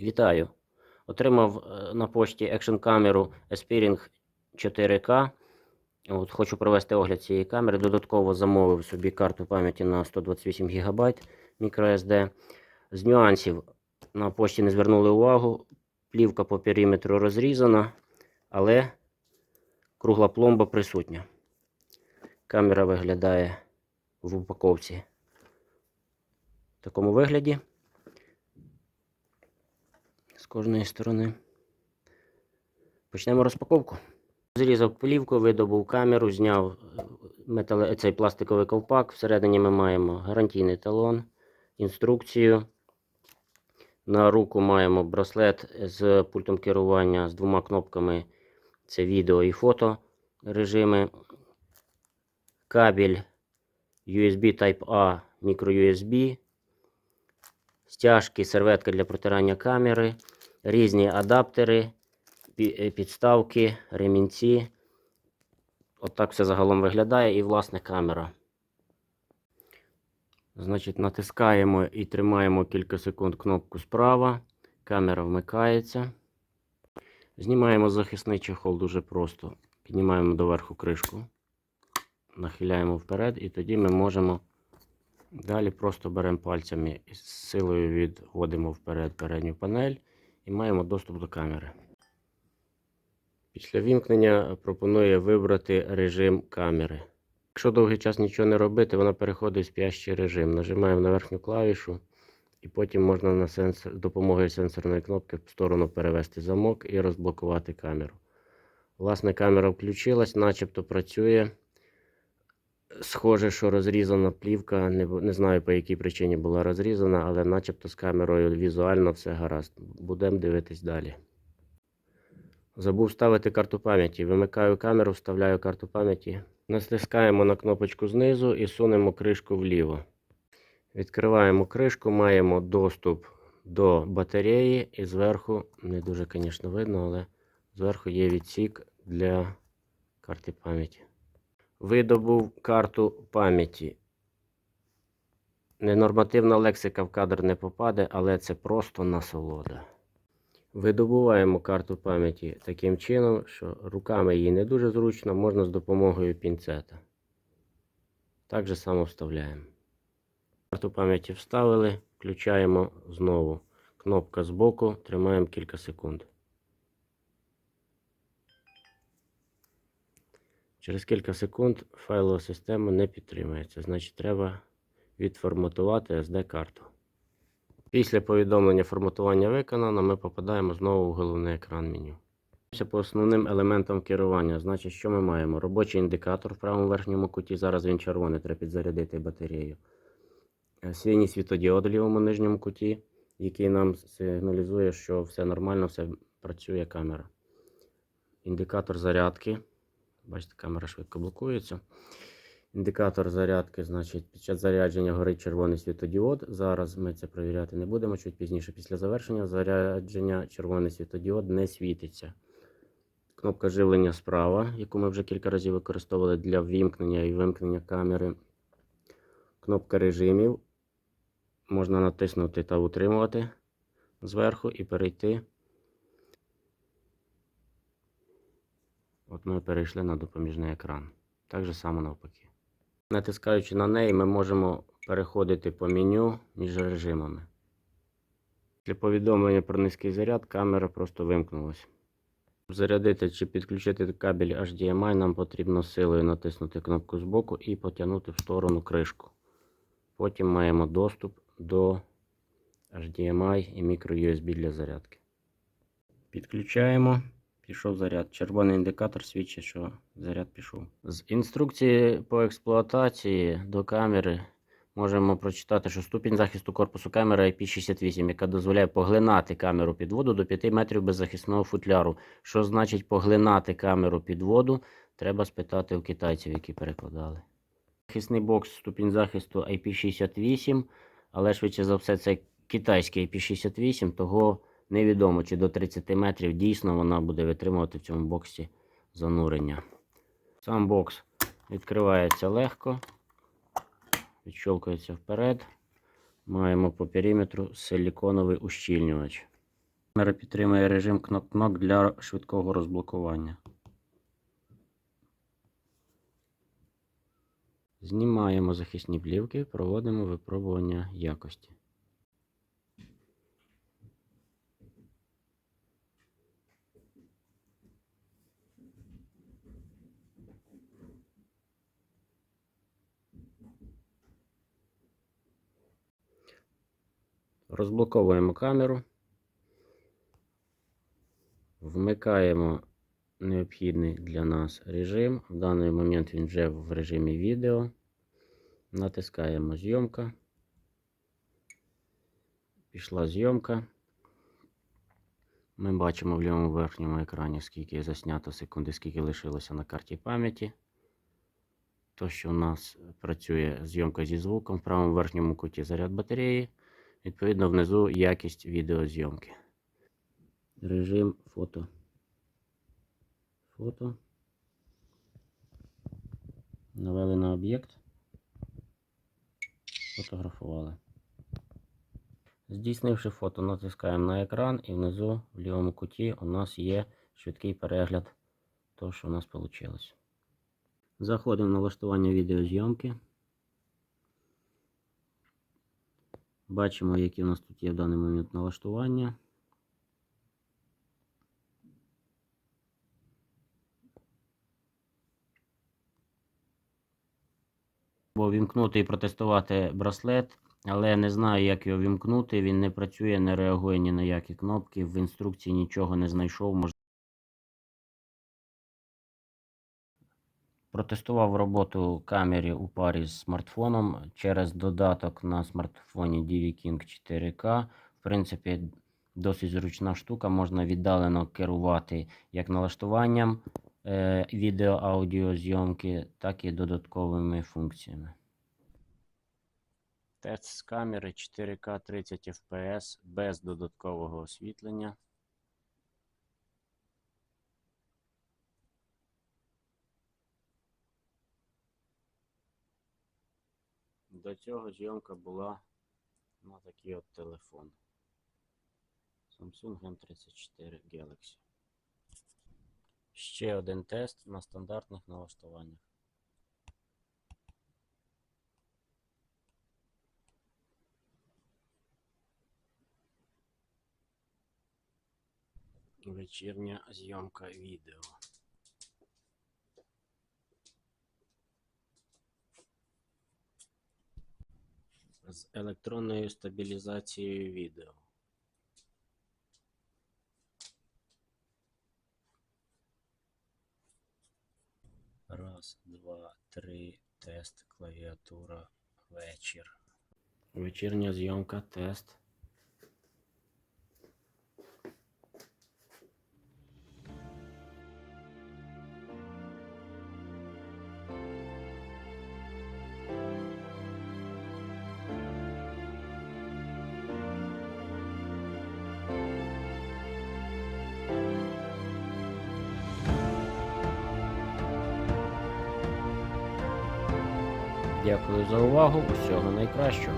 Вітаю! Отримав е, на пошті екшн камеру Aspiring 4K. От, хочу провести огляд цієї камери. Додатково замовив собі карту пам'яті на 128 ГБ microSD. З нюансів на пошті не звернули увагу. Плівка по периметру розрізана, але кругла пломба присутня. Камера виглядає в упаковці в такому вигляді кожної сторони. Почнемо розпаковку. Зрізав плівку, видобув камеру, зняв е, метале... цей пластиковий ковпак. Всередині ми маємо гарантійний талон, інструкцію. На руку маємо браслет з пультом керування з двома кнопками. Це відео і фото режими. Кабель USB Type-A, microUSB. Стяжки, серветка для протирання камери, різні адаптери, е, підставки, ремінці. Отак все загалом виглядає і власне камера. Значить, натискаємо і тримаємо кілька секунд кнопку справа. Камера вмикається. Знімаємо захисний чехол дуже просто. Піднімаємо доверху кришку, нахиляємо вперед, і тоді ми можемо Далі просто беремо пальцями і силою відводимо вперед передню панель і маємо доступ до камери. Після вімкнення пропонує вибрати режим камери. Якщо довгий час нічого не робити, вона переходить в спящий режим. Нажимаємо на верхню клавішу, і потім можна на сенсор, допомогою сенсорної кнопки в сторону перевести замок і розблокувати камеру. Власне, камера включилась, начебто працює. Схоже, що розрізана плівка. Не, не знаю по якій причині була розрізана, але начебто з камерою візуально все гаразд. Будемо дивитись далі. Забув ставити карту пам'яті. Вимикаю камеру, вставляю карту пам'яті. Натискаємо на кнопочку знизу і сунемо кришку вліво. Відкриваємо кришку, маємо доступ до батареї і зверху, не дуже, звісно, видно, але зверху є відсік для карти пам'яті. Видобув карту пам'яті. Ненормативна лексика в кадр не попаде, але це просто насолода. Видобуваємо карту пам'яті таким чином, що руками її не дуже зручно, можна з допомогою пінцета. Так же само вставляємо. Карту пам'яті вставили, включаємо знову. Кнопка збоку, тримаємо кілька секунд. Через кілька секунд файлова система не підтримується, значить треба відформатувати SD-карту. Після повідомлення форматування виконано, ми попадаємо знову в головний екран меню. По основним елементам керування. Значить, що ми маємо? Робочий індикатор в правому верхньому куті. Зараз він червоний, треба підзарядити батарею. Е, Синій світодіод в лівому нижньому куті, який нам сигналізує, що все нормально, все працює камера. Індикатор зарядки. Бачите, камера швидко блокується. Індикатор зарядки, значить, під час зарядження горить червоний світодіод. Зараз ми це перевіряти не будемо. Чуть пізніше, після завершення зарядження червоний світодіод не світиться. Кнопка живлення справа, яку ми вже кілька разів використовували для ввімкнення і вимкнення камери. Кнопка режимів. Можна натиснути та утримувати зверху і перейти. От ми перейшли на допоміжний екран. Так же само навпаки. Натискаючи на неї, ми можемо переходити по меню між режимами. Для повідомлення про низький заряд камера просто вимкнулася. Зарядити чи підключити кабель HDMI, нам потрібно силою натиснути кнопку збоку і потягнути в сторону кришку. Потім маємо доступ до HDMI і microUSB для зарядки. Підключаємо. Пішов заряд. Червоний індикатор свідчить, що заряд пішов. З інструкції по експлуатації до камери можемо прочитати, що ступінь захисту корпусу камери IP68, яка дозволяє поглинати камеру під воду до 5 метрів без захисного футляру. Що значить поглинати камеру під воду? Треба спитати у китайців, які перекладали. Захисний бокс, ступінь захисту IP68, але швидше за все це китайський IP68, того невідомо, чи до 30 метрів дійсно вона буде витримувати в цьому боксі занурення. Сам бокс відкривається легко, відщолкується вперед. Маємо по периметру силіконовий ущільнювач. Камера підтримує режим кнопок для швидкого розблокування. Знімаємо захисні плівки, проводимо випробування якості. Розблоковуємо камеру. Вмикаємо необхідний для нас режим. В даний момент він вже в режимі відео. Натискаємо зйомка. Пішла зйомка. Ми бачимо в лівому верхньому екрані, скільки заснято секунди, скільки лишилося на карті пам'яті. То, що у нас працює зйомка зі звуком, в правому верхньому куті заряд батареї. Відповідно, внизу якість відеозйомки. Режим фото. Фото. Навели на об'єкт. Фотографували. Здійснивши фото, натискаємо на екран і внизу в лівому куті у нас є швидкий перегляд того, що у нас вийшло. Заходимо в налаштування відеозйомки. Бачимо, які у нас тут є в даний момент налаштування. Бо вімкнути і протестувати браслет, але не знаю, як його вімкнути. Він не працює, не реагує ні на які кнопки. В інструкції нічого не знайшов. Протестував роботу камери у парі з смартфоном через додаток на смартфоні DV King 4K. В принципі, досить зручна штука. Можна віддалено керувати як налаштуванням е, відео-аудіозйомки, так і додатковими функціями. Тест з камери 4К 30 FPS без додаткового освітлення. До цього зйомка була на такий от телефон. Samsung M34 Galaxy. Ще один тест на стандартних налаштуваннях. Вечірня зйомка відео. З електронною стабілізацією відео. Раз, два, три, тест, клавіатура, вечір. Вечірня зйомка, тест. Дякую за увагу. Усього найкращого.